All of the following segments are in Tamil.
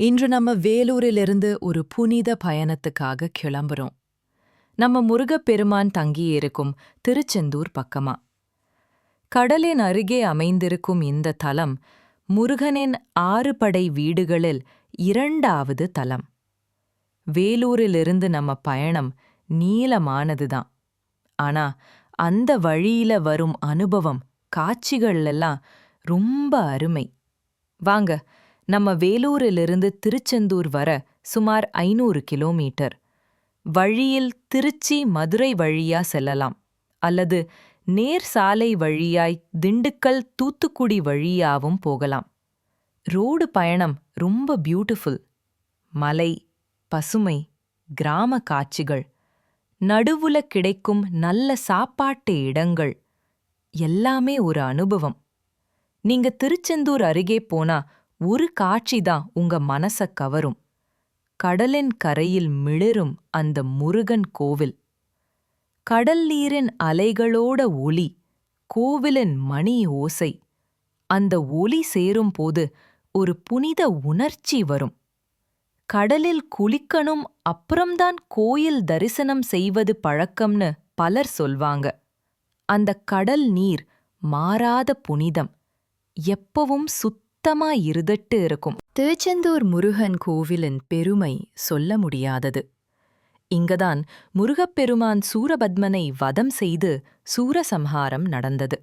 இன்று நம்ம வேலூரிலிருந்து ஒரு புனித பயணத்துக்காக கிளம்புறோம். நம்ம முருகப்பெருமான் தங்கியிருக்கும் திருச்செந்தூர் பக்கமா. கடலின் அருகே அமைந்திருக்கும் இந்த தலம் முருகனின் ஆறு படை வீடுகளில் இரண்டாவது தலம். வேலூரிலிருந்து நம்ம பயணம் நீளமானதுதான். ஆனா அந்த வழியில வரும் அனுபவம் காட்சிகள் எல்லாம் ரொம்ப அருமை. வாங்க நம்ம வேலூரிலிருந்து திருச்செந்தூர் வர சுமார் ஐநூறு கிலோமீட்டர். வழியில் திருச்சி மதுரை வழியா செல்லலாம். அல்லது நேர் சாலை வழியாய் திண்டுக்கல் தூத்துக்குடி வழியாவும் போகலாம். ரோடு பயணம் ரொம்ப பியூட்டிஃபுல். மலை பசுமை கிராம காட்சிகள். நடுவுல கிடைக்கும் நல்ல சாப்பாட்டு இடங்கள். எல்லாமே ஒரு அனுபவம். நீங்க திருச்செந்தூர் அருகே போனா ஒரு காட்சி தான் உங்க மனச கவரும். கடலின் கரையில் மிளிரும் அந்த முருகன் கோவில். கடல் நீரின் அலைகளோட ஒளி கோவிலின் மணி ஓசை. அந்த ஒலி சேரும்போது ஒரு புனித உணர்ச்சி வரும். கடலில் குளிக்கணும் அப்புறம்தான் கோயில் தரிசனம் செய்வது பழக்கம்னு பலர் சொல்வாங்க. அந்த கடல் நீர் மாறாத புனிதம் எப்பவும் சுத்தமா இருதட்டு இருக்கும். திருச்செந்தூர் முருகன் கோவிலின் பெருமை சொல்ல முடியாதது. இங்கதான் முருகப்பெருமான் சூரபத்மனை வதம் செய்து சூரசம்ஹாரம் நடந்தது.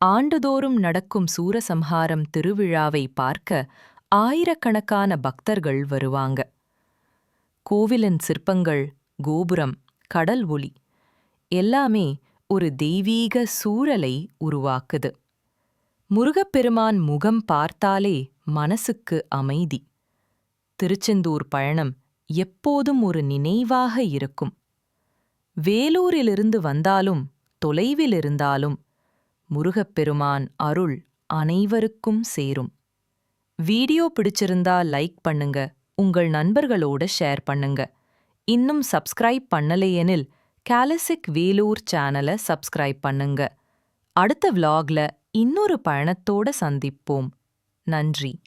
ஆண்டுதோறும் நடக்கும் சூரசம்ஹாரம் திருவிழாவை பார்க்க ஆயிரக்கணக்கான பக்தர்கள் வருவாங்க. கோவிலின் சிற்பங்கள் கோபுரம் கடல் ஒளி எல்லாமே ஒரு தெய்வீக சூழலை உருவாக்குது. முருகப்பெருமான் முகம் பார்த்தாலே மனசுக்கு அமைதி. திருச்செந்தூர் பயணம் எப்போதும் ஒரு நினைவாக இருக்கும். வேலூரிலிருந்து வந்தாலும் தொலைவிலிருந்தாலும் முருகப்பெருமான் அருள் அனைவருக்கும் சேரும். வீடியோ பிடிச்சிருந்தா லைக் பண்ணுங்க உங்கள் நண்பர்களோட ஷேர் பண்ணுங்க. இன்னும் சப்ஸ்கிரைப் பண்ணலையெனில் கேலசிக் வேலூர் சேனலை சப்ஸ்கிரைப் பண்ணுங்க. அடுத்த விலாக்ல இன்னொரு பயணத்தோட சந்திப்போம். நன்றி.